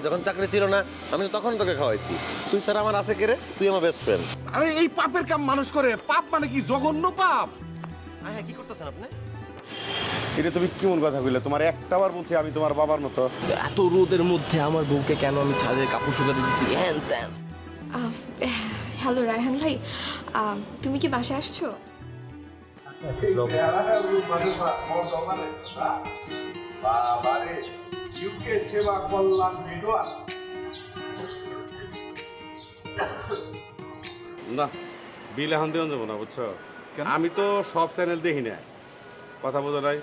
যখন চাকরি ছিল না আমি তো তখন তোকে খাওয়াইছি। তুই ছাড়া আমার আছে কে রে? তুই আমার বেস্ট ফ্রেন্ড আরে এই পাপের কাম মানুষ করে। পাপ মানে কি? জঘন্য পাপ। হ্যাঁ কি করতেছেন আপনি? এটা তুমি কেমন কথা কইলে? তোমার একটাবার বলছি আমি তোমার বাবার মতো। এত রোদের মধ্যে আমার বউকে কেন আমি ছাদে কাপড় শুকাতে দিচ্ছি হ্যান ত্যান। হ্যালো রায়হান ভাই। আহ, তুমি কি বাসায় আসছো? বাবারে ইউকে সেবা কল্যাণ বিদ্বান না বিল এখন দেওয়া যাব না বুঝছ? আমি তো সব চ্যানেল দেখি না। কথা বোঝা নাই?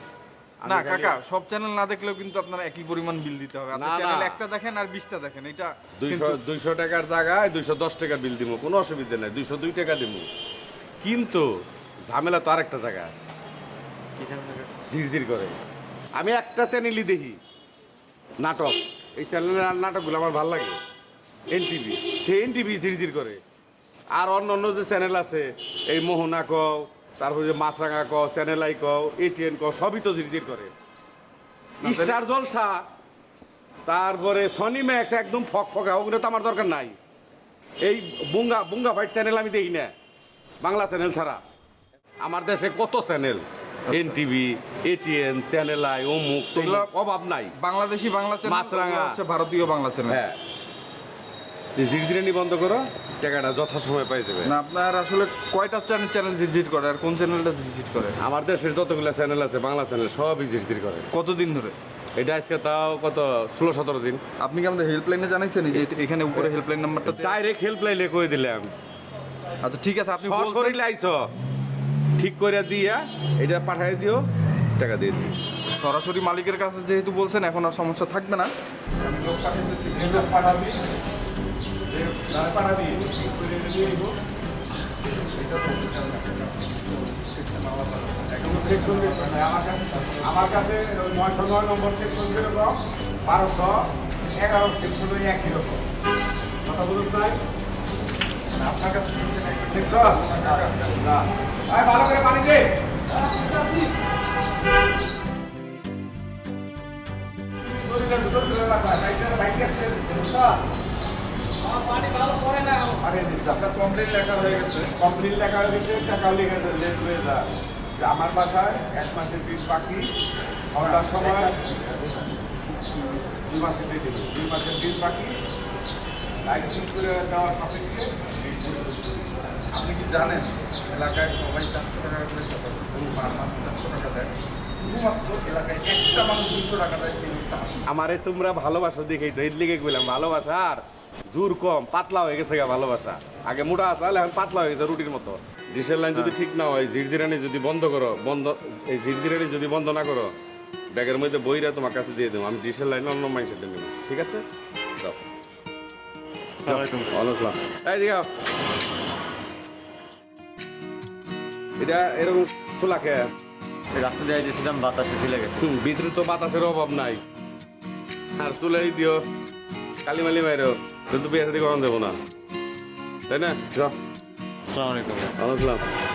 না কাকা সব চ্যানেল না দেখলেও কিন্তু আপনার একই পরিমাণ বিল দিতে হবে। আপনি না, চ্যানেল একটা দেখেন আর বিশটা দেখেন এটা দুইশো কিন্তু- দুইশো টাকার জায়গায় দুইশো দশ টাকা বিল দিব কোনো অসুবিধা নাই দুইশো দুই টাকা দিব কিন্তু ঝামেলা তো আরেকটা জায়গা ঝিরঝির করে। আমি একটা চ্যানেলই দেখি। নাটক। এই চ্যানেলের নাটকগুলো আমার ভালো লাগে। এনটিভি সে এনটিভি ঝিরঝির করে। আর অন্য অন্য যে চ্যানেল আছে এই মোহনা কও তারপর যে মাছরাঙা কও চ্যানেল আই কও এটিএন কও সবই তো ঝিরঝির করে। স্টার জলসা তারপরে সনি ম্যাক্স একদম ফক ফকা ওগুলো তো আমার দরকার নাই। এই বুঙ্গা বুঙ্গা ফাইট চ্যানেল আমি দেখি না বাংলা চ্যানেল ছাড়া। আমার দেশে কত channel N TV ATN channel I অমুক এগুলো- অভাব নাই। বাংলাদেশি বাংলা চ্যানেল মাছরাঙা। হচ্ছে ভারতীয় বাংলা চ্যানেল হ্যাঁ। বন্ধ করো টাকাটা যথাসময় পাই যাবে। না আপনার আসলে কয়টা চ্যানেল চ্যানেল ভিজিট করে আর কোন চ্যানেলটা ভিজিট করে? আমার দেশের যতগুলো চ্যানেল আছে বাংলা চ্যানেল সবই জিরজির করে। কতদিন ধরে? এটা আজকে তাও কত ষোলো সতেরো দিন। আপনি কি আমাদের হেল্পলাইনে জানাইছেন? যে এখানে উপরে হেল্পলাইন নাম্বারটা ডাইরেক্ট হেল্প লাইলে কই দিলাম? আচ্ছা ঠিক আছে আপনি সশরীরে আইছো ঠিক করে দিয়া এটা পাঠাই দিও টাকা দিয়ে দিও। সরাসরি মালিকের কাছে যেহেতু বলছেন এখন আর সমস্যা থাকবে না। আমার কাছে আমার কাছে ওই নয়শো নয় নম্বর সেকশন যেরকম বারোশো এগারো সেকশন একই রকম কথা বলুন তাই আপনার কাছে সেকশন না আয় ভালো করে আমার বাসায় এক মাসের বিল বাকি সন্ধ্যার সময় দুই মাসের দুই মাসের বিল বাকি লাইট করে দেওয়ার সাপেক্ষে আপনি কি জানেন এলাকায় সবাই চারশো টাকা করে চারশো টাকা দেয়। মানুষ টাকা। আমারে তোমরা ভালোবাসো দেখেই তো এর লিগে গেলাম ভালোবাসা আর জোর কম পাতলা হয়ে গেছে গা ভালোবাসা। আগে মোটা আসাল এখন পাতলা হয়ে গেছে রুটির মতো। ডিসেল লাইন যদি ঠিক না হয় ঝিরঝিরানি যদি বন্ধ করো বন্ধ এই ঝিরঝিরানি যদি বন্ধ না করো ব্যাগের মধ্যে বইরা তোমার কাছে দিয়ে দেবো আমি ডিসেল লাইন অন্য মাইসে নেব। ঠিক আছে? যাও। ওয়ালাইকুম আসসালাম। এই দিকে আও। এটা এরকম খোলা খেয়ে রাস্তা দিয়ে দিয়েছিলাম বাতাসে ফেলে গেছে ভিতরে তো বাতাসের নাই আর তুলাই দিও কালি মালি মাইরো কিন্তু বিয়ে সাথে কখন দেবো না তাই না আসসালামু আলাইকুম আসসালাম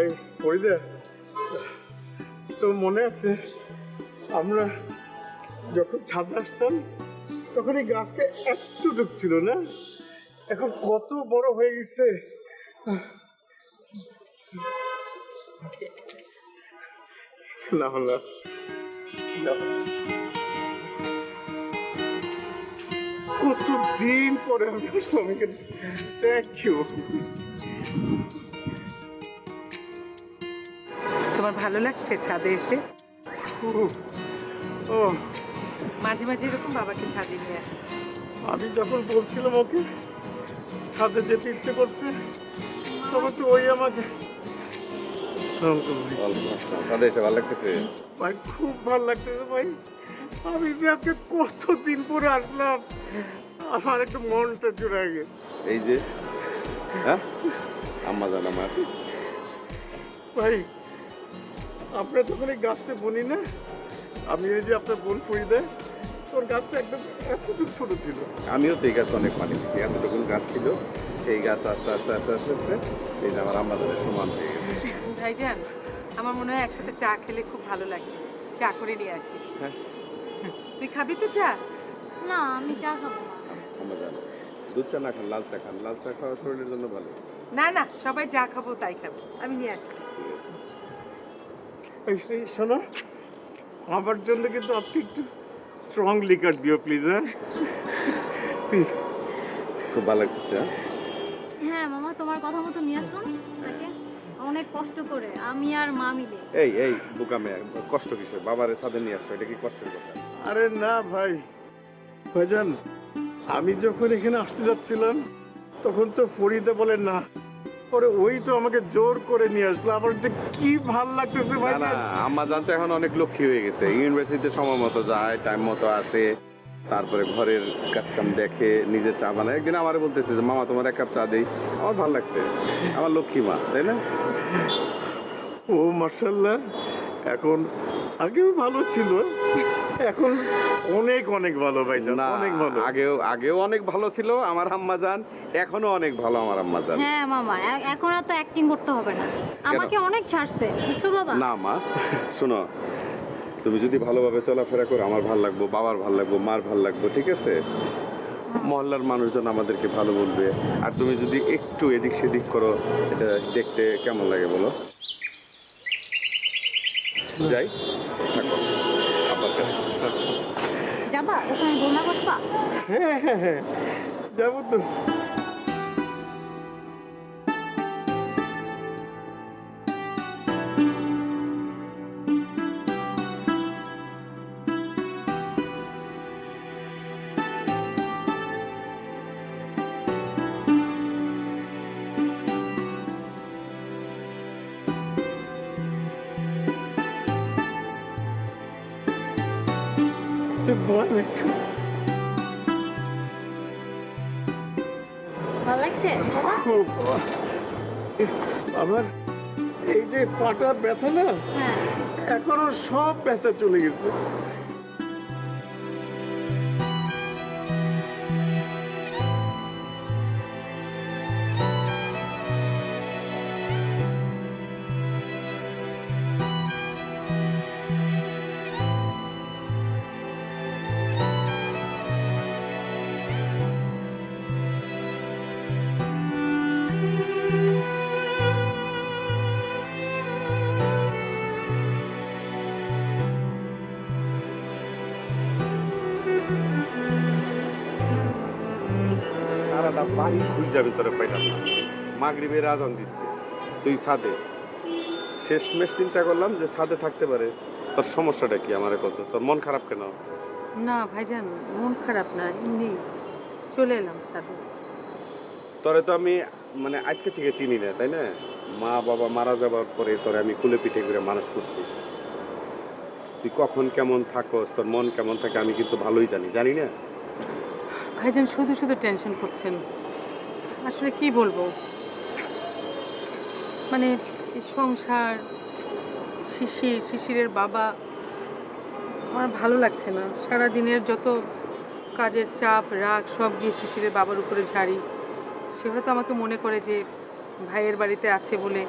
এই ফরিদা তো মনে আছে, আমরা যখন ছাদ আসতাম তখন এই গাছটা এতটুক ছিল না? এখন কত বড় হয়ে গেছে। না হলো কত দিন পরে আমি আসলাম থ্যাংক ইউ তোমার ভালো লাগছে ছাদে এসে? ও। মাঝে মাঝে এরকম বাবাকে ছাদে নিয়ে আসে। আমি যখন বলছিলাম ওকে ছাদে যেতে ইচ্ছে করছে তখন তো ওই আমাকে এসে ভালো লাগতেছে? ভাই খুব ভালো লাগতেছে ভাই। আমি যে আজকে কতদিন পরে আসলাম আমার একটু মনটা জুড়ে গেছে। এই যে হ্যাঁ? আম্মা জান আমার। ভাই আপনার যখন এই গাছটা বনি না আমি এই যে আপনার বোন ফুড়ি তোর গাছটা একদম এতটুকু ছোট ছিল। আমিও তো এই গাছ অনেক পানি দিচ্ছি এতটুকুন গাছ ছিল সেই গাছ আস্তে আস্তে আস্তে আস্তে আস্তে এই যে আমার আম্মা জানের সমান হয়ে গেছে। ভাইজান আমার মনে হয় একসাথে চা খেলে খুব ভালো লাগে। চা করে নিয়ে আসি। হ্যাঁ। তুই খাবি তো চা? না আমি চা খাব না। আম্মা দুধ চা না খান লাল চা খান। লাল চা খাওয়া শরীরের জন্য ভালো। না না সবাই যা খাব তাই খাব। আমি নিয়ে আসছি শোনো। আমার জন্য কিন্তু আজকে একটু স্ট্রং লিকার দিও প্লিজ হ্যাঁ? প্লিজ খুব ভালো লাগতেছে হ্যাঁ? হ্যাঁ মামা তোমার কথা মতো নিয়ে আসলাম। তাকে অনেক কষ্ট করে আমি আর মা মিলে। এই এই বোকা মেয়ে কষ্ট কিসের? বাবারে ছাদে নিয়ে আসছো এটা কি কষ্টের কথা? আরে না ভাই। ভাইজান আমি যখন এখানে আসতে যাচ্ছিলাম তখন তো ফরিদা বলে না পরে ওই তো আমাকে জোর করে নিয়ে আসলো। আমার যে কি ভালো লাগতেছে ভাই। না না আম্মা জানতো এখন অনেক লক্ষ্মী হয়ে গেছে। ইউনিভার্সিটিতে সময় মতো যায় টাইম মতো আসে তারপরে ঘরের কাজকাম দেখে নিজে চা বানায়। একদিন আমারে বলতেছে যে মামা তোমার এক কাপ চা দেই। আমার ভালো লাগছে। আমার লক্ষ্মী মা তাই না? ও মার্শাল্লাহ এখন আগেও ভালো ছিল। এখন অনেক অনেক ভালো ভাইজান না অনেক ভালো। আগেও আগেও অনেক ভালো ছিল আমার আম্মা জান এখনও অনেক ভালো আমার আম্মা জান হ্যাঁ মামা এখন আর তো অ্যাক্টিং করতে হবে না। আমাকে অনেক ছাড়ছে বুঝছ বাবা? না মা শোনো তুমি যদি ভালোভাবে চলাফেরা করো আমার ভালো লাগবো বাবার ভালো লাগবো মার ভালো লাগবো ঠিক আছে? মহল্লার মানুষজন আমাদেরকে ভালো বলবে। আর তুমি যদি একটু এদিক সেদিক করো এটা দেখতে কেমন লাগে বলো? যাই থাকো। যাবা? ওখানে দোলনা বসবা? হ্যাঁ হ্যাঁ হ্যাঁ। যাব তো। বল একটু ভালো লাগছে খুব আমার এই যে পাটার ব্যথা না হ্যাঁ। এখনও সব ব্যথা চলে গেছে। বাড়ি খুঁজে তোরে পাইলাম না। মাগরিবের আজান দিচ্ছে তুই ছাদে। শেষমেশ চিন্তা করলাম যে ছাদে থাকতে পারে। তোর সমস্যাটা কি আমার কত? তোর মন খারাপ কেন? না ভাইজান মন খারাপ না এমনি চলে এলাম ছাদে। তোরে তো আমি মানে আজকে থেকে চিনি না তাই না? মা বাবা মারা যাবার পরে তোরে আমি কুলে পিঠে করে মানুষ করছি। তুই কখন কেমন থাকস তোর মন কেমন থাকে আমি কিন্তু ভালোই জানি জানি না? ভাইজান শুধু শুধু টেনশন করছেন। আসলে কি বলব? মানে সংসার, শিশির, শিশিরের বাবা আমার ভালো লাগছে না। সারা দিনের যত কাজের চাপ, রাগ, সব গিয়ে শিশিরের বাবার উপরে ঝাড়ি। সে হয়তো আমাকে মনে করে যে, ভাইয়ের বাড়িতে আছে বলে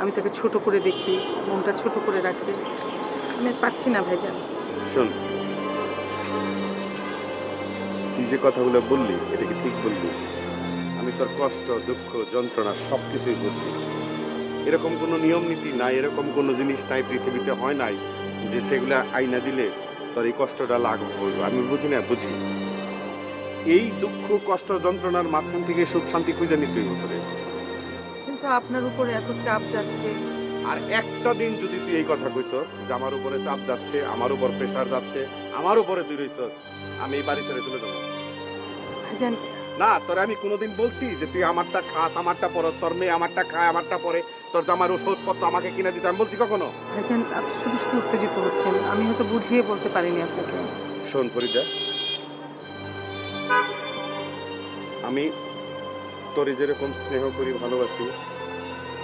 আমি তাকে ছোট করে দেখি, মনটা ছোট করে রাখি। আমি পারছি না, ভাইজান। শোন। তুই যে কথাগুলো বললি, এটা কি ঠিক বললি? তোর কষ্ট দুঃখ যন্ত্রণা সব কিছুই বুঝি। এরকম কোনো নিয়ম নীতি নাই এরকম কোনো জিনিস নাই পৃথিবীতে হয় নাই যে সেগুলো আইনা দিলে তোর এই কষ্টটা লাঘব করব আমি বুঝি না বুঝি। এই দুঃখ কষ্ট যন্ত্রণার মাঝখান থেকে সুখ শান্তি খুঁজে নিতে হইব তোরে। কিন্তু আপনার উপরে এত চাপ যাচ্ছে। আর একটা দিন যদি তুই এই কথা কইছস যে আমার উপরে চাপ যাচ্ছে আমার উপর প্রেশার যাচ্ছে আমার উপরে তুই রইছস আমি এই বাড়ি ছেড়ে চলে যাব। ভাইজান না তোরে আমি কোনোদিন বলছি যে তুই আমারটা খাস আমারটা পরস তোর মেয়ে আমারটা খায় আমারটা পরে তোর জামার ওষুধপত্র আমাকে কিনে দিতে। আমি বলছি কখনো? ভাইজান আপনি শুধু শুধু উত্তেজিত হচ্ছেন। আমি হয়তো বুঝিয়ে বলতে পারিনি আপনাকে। শোন ফরিদা। আমি তোরে যেরকম স্নেহ করি ভালোবাসি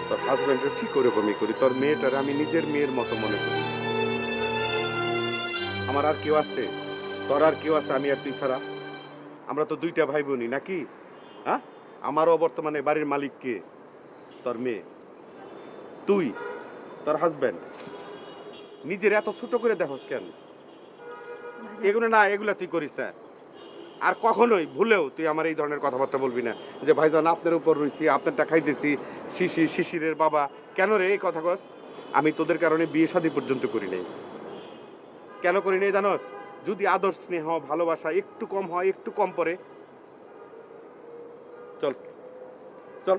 তোর হাজব্যান্ডের ঠিক ওরকমই করি তোর মেয়েটার আমি নিজের মেয়ের মতো মনে করি। আমার আর কেউ আছে তোর আর কেউ আছে আমি আর তুই ছাড়া। আমরা তো দুইটা ভাই বোনই নাকি? হ্যাঁ? আমারও বর্তমানে বাড়ির মালিক কে? তোর মেয়ে। তুই? তোর হাজব্যান্ড নিজের এত ছোট করে দেখোস কেন? এগুলো না এগুলো তুই করিস না। আর কখনোই ভুলেও তুই আমার এই ধরনের কথাবার্তা বলবি না যে ভাইজান আপনার উপর রইছি আপনারটা খাইতেছি শিশি শিশিরের বাবা। কেন রে এই কথা কস? আমি তোদের কারণে বিয়ে শাদী পর্যন্ত করি নাই। কেন করি নাই জানোস? যদি আদর স্নেহ ভালোবাসা একটু কম হয় একটু কম পড়ে চল চল।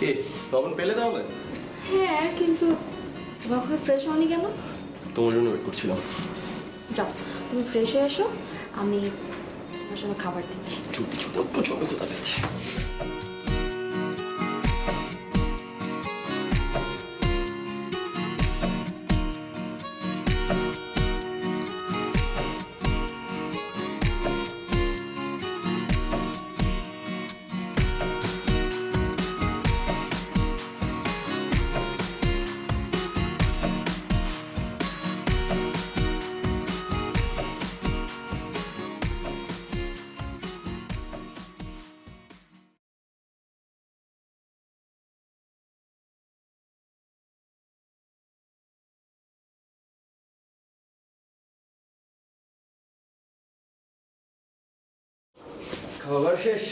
কে তখন পেলে তাহলে? হ্যাঁ কিন্তু তখন ফ্রেশ হওনি কেন? তোমার জন্য ওয়েট করছিলাম। যাও তুমি ফ্রেশ হয়ে এসো আমি তোমার জন্য খাবার দিচ্ছি। চুপি চুপ প্রচণ্ড কোথা পেয়েছে। খাবার শেষ।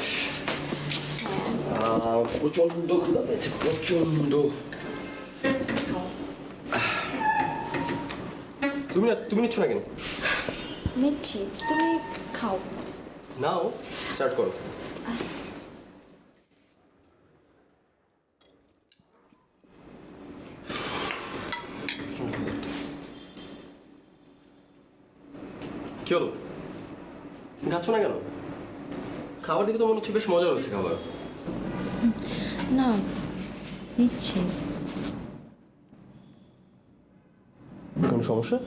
আহ, প্রচণ্ড ক্ষুধা পেয়েছে প্রচণ্ড তুমি না তুমি নিচ্ছ না কেন? নিচ্ছি তুমি খাও। নাও স্টার্ট করো। কি হলো? খাচ্ছ না কেন? খাবার দিকে তো মনে হচ্ছে বেশ মজা হচ্ছে খাবার। না নিচ্ছি। কোনো সমস্যা?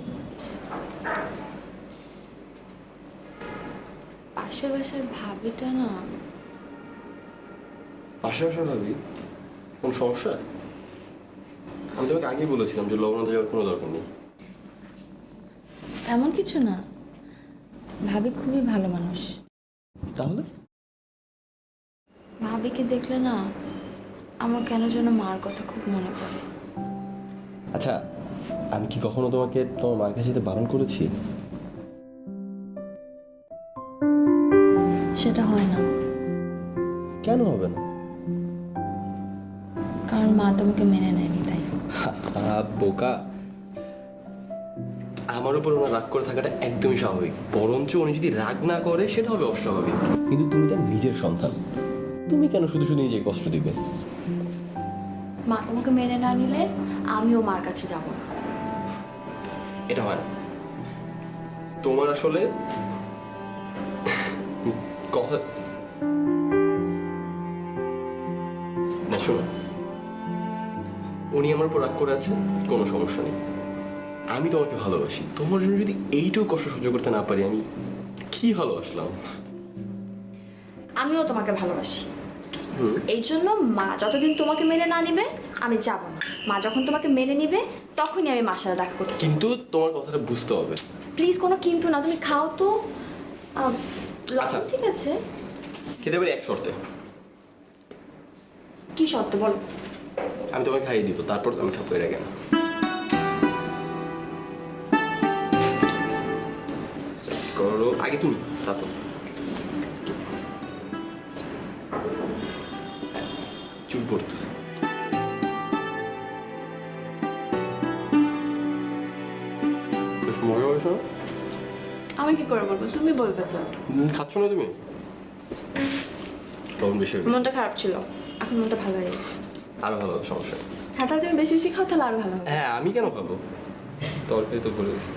পাশের বাসার ভাবিটা না। পাশে পাশে ভাবি? কোনো সমস্যা? আমি তোমাকে আগেই বলেছিলাম যে লবণ দেওয়ার কোনো দরকার নেই। এমন কিছু না। ভাবি খুবই ভালো মানুষ। তাহলে? ভাবিকে দেখলে না আমার কেন যেন মার কথা খুব মনে পড়ে। আচ্ছা আমি কি কখনো তোমাকে তোমার মার কাছে বারণ করেছি? সেটা হয় না। কেন হবে না? কারণ মা তোমাকে মেনে নেয়নি তাই। বোকা। আমার উপর ওনার রাগ করে থাকাটা একদমই স্বাভাবিক। বরঞ্চ উনি যদি রাগ না করে সেটা হবে অস্বাভাবিক। কিন্তু তুমি তার নিজের সন্তান। তুমি কেন শুধু শুধু নিজে কষ্ট দিবে? মা তোমাকে মেনে না নিলে আমিও মার কাছে যাব না। এটা হয় না। তোমার আসলে কথা না শোনো। উনি আমার উপর রাগ করে আছে কোনো সমস্যা নেই। আমি তোমাকে ভালোবাসি। তোমার জন্য যদি এইটুকু কষ্ট সহ্য করতে না পারি আমি কি ভালোবাসলাম? আমিও তোমাকে ভালোবাসি। এই জন্য মা যতদিন তোমাকে মেনে না নিবে আমি যাব না। মা যখন তোমাকে মেনে নিবে তখনই আমি মার সাথে দেখা করতে চাই কিন্তু তোমার কথাটা বুঝতে হবে। প্লিজ কোনো কিন্তু না তুমি খাও তো। আহ, লবণ আচ্ছা। ঠিক আছে। খেতে পারি এক শর্তে। কি শর্ত বলো। আমি তোমাকে খাইয়ে দিব তারপর আমি খাব এর আগে না। করো আগে তুমি তারপর। হয়েছে আমি কি করে বলব? তুমি বলবে তো। খাচ্ছ না তুমি? লবণ বেশি মনটা খারাপ ছিল। এখন মনটা ভালো হয়ে গেছে। আরও ভালো হবে সমস্যা। হ্যাঁ তাহলে তুমি বেশি বেশি খাও তাহলে আরও ভালো হবে। হ্যাঁ আমি কেন খাব? তরকারি তো ভুলে গেছি।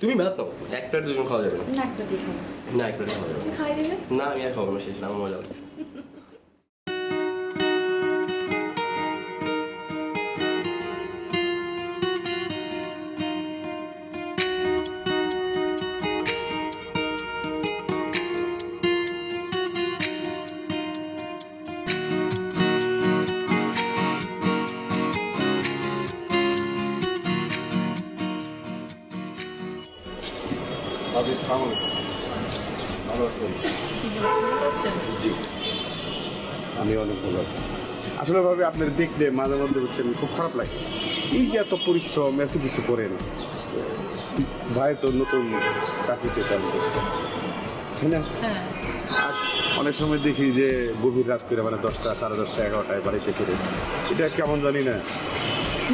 তুমি ভাত নাও এক প্লেট দুজন খাওয়া যাবে না? খাও না এক প্লেটে খাওয়া যাবে তুমি খাই দেবে? না আমি আর খাব না শেষ। না আমার মজা লাগছে। আমি অনেক ভালো আছি। আসলে ভাবে আপনার দেখলে মাঝে মধ্যে হচ্ছেন খুব খারাপ লাগে। এই যে এত পরিশ্রম এত কিছু করেন ভাই তো নতুন চাকরিতে চালু করছে। তাই না? আর অনেক সময় দেখি যে গভীর রাত করে মানে দশটা সাড়ে দশটা এগারোটায় বাড়িতে ফিরে। এটা কেমন জানি না।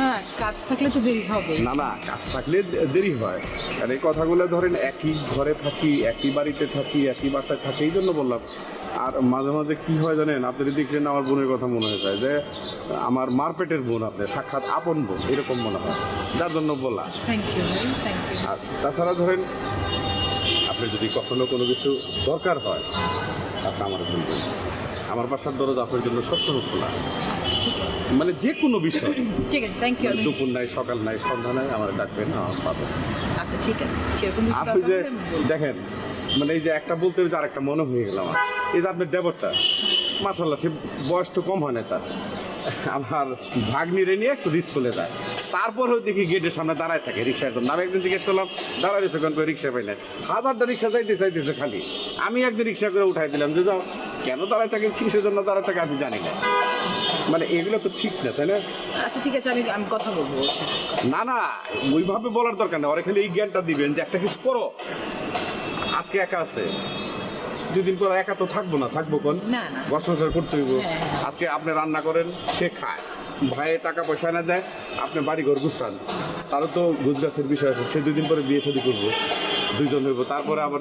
না কাজ থাকলে তো দেরি হবে। না না কাজ থাকলে দেরি হয়। আর এই কথাগুলো ধরেন একই ঘরে থাকি একই বাড়িতে থাকি একই বাসায় থাকি এই জন্য বললাম। আর মাঝে মাঝে কি হয় জানেন আপনি দেখলেন আমার বোনের কথা মনে হয়ে যায় যে আমার মারপেটের বোন আপনি সাক্ষাৎ আপন বোন এরকম মনে হয়। যার জন্য ইউ আর তাছাড়া ধরেন আপনি যদি কখনো কোনো কিছু দরকার হয় আপনি আমার বলবেন আমার বাসার দরজা আপনার জন্য সবসময় খোলা। ঠিক আছে। মানে যে কোনো বিষয়। ঠিক আছে থ্যাংক ইউ দুপুর নাই সকাল নাই সন্ধ্যা নাই আমার ডাকবেন আমার পাবে আচ্ছা ঠিক আছে সেরকম আপনি যে। দেখেন মানে এই যে একটা বলতে যে আরেকটা মনে হয়ে গেল আমার। এই যে আপনার দেবরটা মার্শাল্লাহ সে বয়স তো কম হয় না তার। আমার ভাগ্নিরে নিয়ে একটু স্কুলে যায়। তারপরেও দেখি গেটের সামনে দাঁড়ায় থাকে রিক্সার জন্য। আমি একদিন জিজ্ঞেস করলাম দাঁড়ায় রয়েছে কোন করে রিক্সা পাই না হাজারটা রিক্সা যাইতে চাইতেছে খালি। আমি একদিন রিক্সা করে উঠাই দিলাম যে যাও কেন দাঁড়ায় থাকে? কিসের জন্য দাঁড়ায় থাকে আমি জানি না। মানে এগুলো তো ঠিক না তাই না? আচ্ছা ঠিক আছে আমি আমি কথা বলব না না ওইভাবে বলার দরকার নেই। ওরা খালি এই জ্ঞানটা দিবেন যে একটা কিছু করো। আজকে একা আছে। দুদিন পর একা তো থাকব না থাকব কোন। ঘর সংসার করতে হইব। হ্যাঁ, হ্যাঁ। আজকে আপনি রান্না করেন সে খায়। ভাইয়ে টাকা পয়সা না দেয় আপনি বাড়ি ঘর গুছান। তারও তো গুজগাছের বিষয় আছে সে দুদিন পরে বিয়ে শাদী করব। দুইজন হইব তারপরে আবার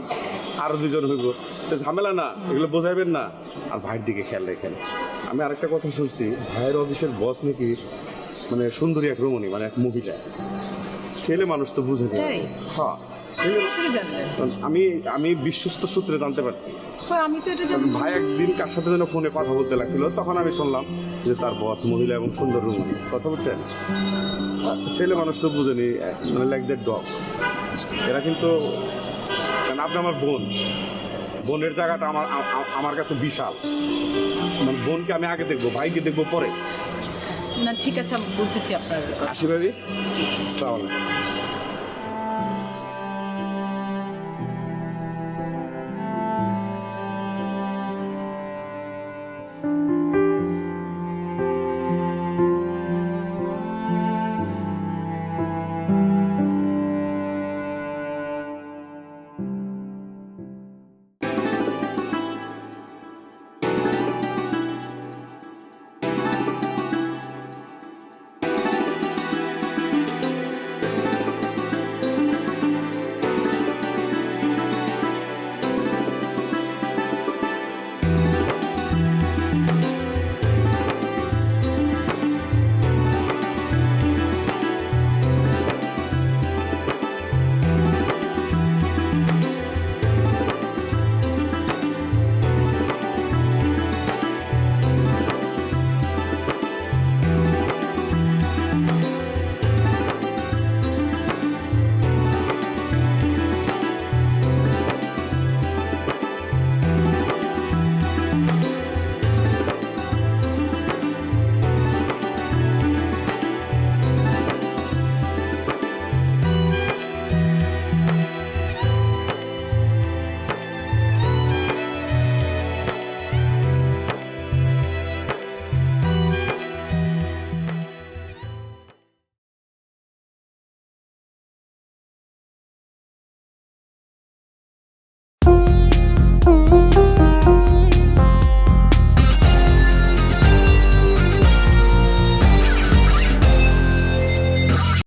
আরও দুজন হইব। তো ঝামেলা না এগুলো বোঝাইবেন না। আর ভাইয়ের দিকে খেয়াল রেখেন। আমি আরেকটা কথা শুনছি ভাইয়ের অফিসের বস নাকি মানে সুন্দরী এক রমণী মানে এক মহিলা। ছেলে মানুষ তো বুঝে হ্যাঁ। আমি আমি বিশ্বস্ত সূত্রে জানতে পারছি। আমি তো এটা ভাই একদিন কার সাথে যেন ফোনে কথা বলতে লাগছিল তখন আমি শুনলাম যে তার বস মহিলা এবং সুন্দর রুমনি কথা বলছেন আহ, ছেলে মানুষ তো বুঝেনি মানে লাইক দ্যাট ডগ এরা কিন্তু কারণ আপনি আমার বোন। বোনের জায়গাটা আমার আমার কাছে বিশাল। মানে বোনকে আমি আগে দেখব ভাইকে দেখব পরে। না ঠিক আছে আমি বুঝেছি আপনার কথা। আসি ভাবি। সালাম